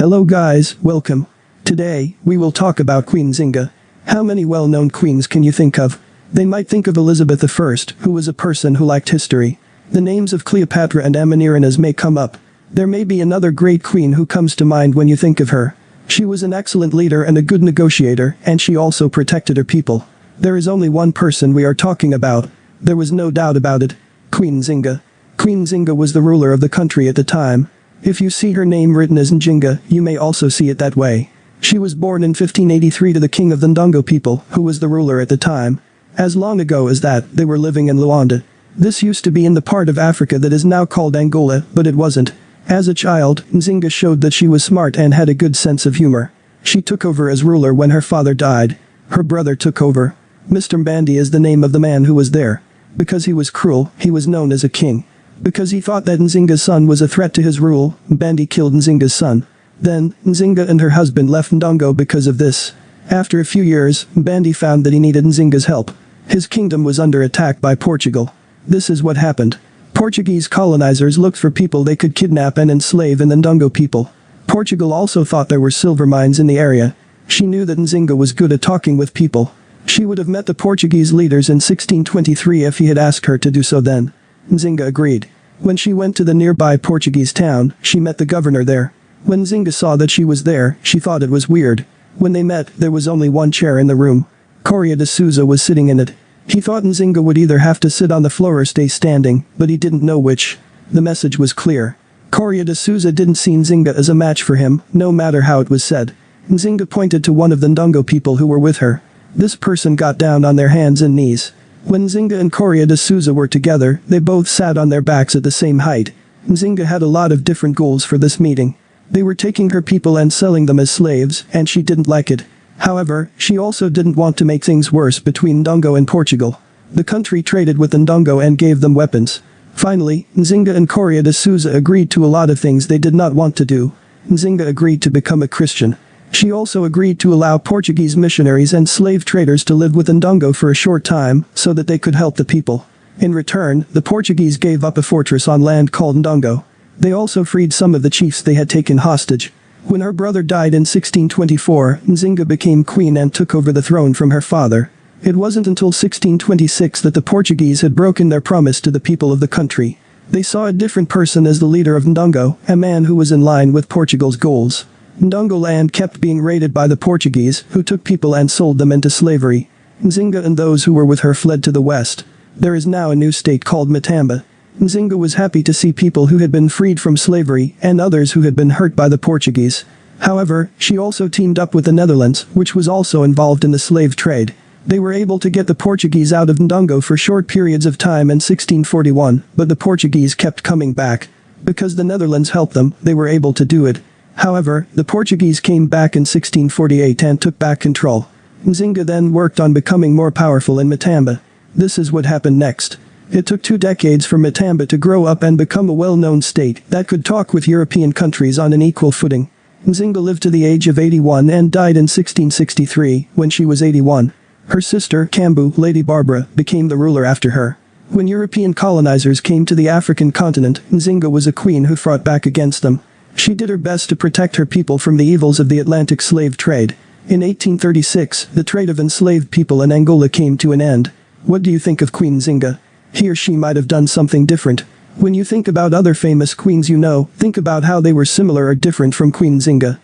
Hello guys, welcome. Today, we will talk about Queen Zinga. How many well-known queens can you think of? They might think of Elizabeth I, who was a person who liked history. The names of Cleopatra and Amanirenas may come up. There may be another great queen who comes to mind when you think of her. She was an excellent leader and a good negotiator, and she also protected her people. There is only one person we are talking about. There was no doubt about it. Queen Zinga. Queen Zinga was the ruler of the country at the time. If you see her name written as Njinga, you may also see it that way. She was born in 1583 to the king of the Ndongo people, who was the ruler at the time. As long ago as that, they were living in Luanda. This used to be in the part of Africa that is now called Angola, but it wasn't. As a child, Nzinga showed that she was smart and had a good sense of humor. She took over as ruler when her father died. Her brother took over. Mr. Mbandi is the name of the man who was there. Because he was cruel, he was known as a king. Because he thought that Nzinga's son was a threat to his rule, Mbandi killed Nzinga's son. Then, Nzinga and her husband left Ndongo because of this. After a few years, Mbandi found that he needed Nzinga's help. His kingdom was under attack by Portugal. This is what happened. Portuguese colonizers looked for people they could kidnap and enslave in the Ndongo people. Portugal also thought there were silver mines in the area. She knew that Nzinga was good at talking with people. She would have met the Portuguese leaders in 1623 if he had asked her to do so then. Nzinga agreed. When she went to the nearby Portuguese town, she met the governor there. When Nzinga saw that she was there, she thought it was weird. When they met, there was only one chair in the room. Coria de Souza was sitting in it. He thought Nzinga would either have to sit on the floor or stay standing, but he didn't know which. The message was clear. Coria de Souza didn't see Nzinga as a match for him, no matter how it was said. Nzinga pointed to one of the Ndongo people who were with her. This person got down on their hands and knees. When Nzinga and Coria de Souza were together, they both sat on their backs at the same height. Nzinga had a lot of different goals for this meeting. They were taking her people and selling them as slaves, and she didn't like it. However, she also didn't want to make things worse between Ndongo and Portugal. The country traded with Ndongo and gave them weapons. Finally, Nzinga and Coria de Souza agreed to a lot of things they did not want to do. Nzinga agreed to become a Christian. She also agreed to allow Portuguese missionaries and slave traders to live with Ndongo for a short time, so that they could help the people. In return, the Portuguese gave up a fortress on land called Ndongo. They also freed some of the chiefs they had taken hostage. When her brother died in 1624, Nzinga became queen and took over the throne from her father. It wasn't until 1626 that the Portuguese had broken their promise to the people of the country. They saw a different person as the leader of Ndongo, a man who was in line with Portugal's goals. Ndongo land kept being raided by the Portuguese, who took people and sold them into slavery. Nzinga and those who were with her fled to the west. There is now a new state called Matamba. Nzinga was happy to see people who had been freed from slavery and others who had been hurt by the Portuguese. However, she also teamed up with the Netherlands, which was also involved in the slave trade. They were able to get the Portuguese out of Ndongo for short periods of time in 1641, but the Portuguese kept coming back. Because the Netherlands helped them, they were able to do it. However, the Portuguese came back in 1648 and took back control. Nzinga then worked on becoming more powerful in Matamba. This is what happened next. It took two decades for Matamba to grow up and become a well-known state that could talk with European countries on an equal footing. Nzinga lived to the age of 81 and died in 1663, when she was 81. Her sister, Kambu, Lady Barbara, became the ruler after her. When European colonizers came to the African continent, Nzinga was a queen who fought back against them. She did her best to protect her people from the evils of the Atlantic slave trade. In 1836, the trade of enslaved people in Angola came to an end. What do you think of Queen Zinga? He or she might have done something different. When you think about other famous queens you know, think about how they were similar or different from Queen Zinga.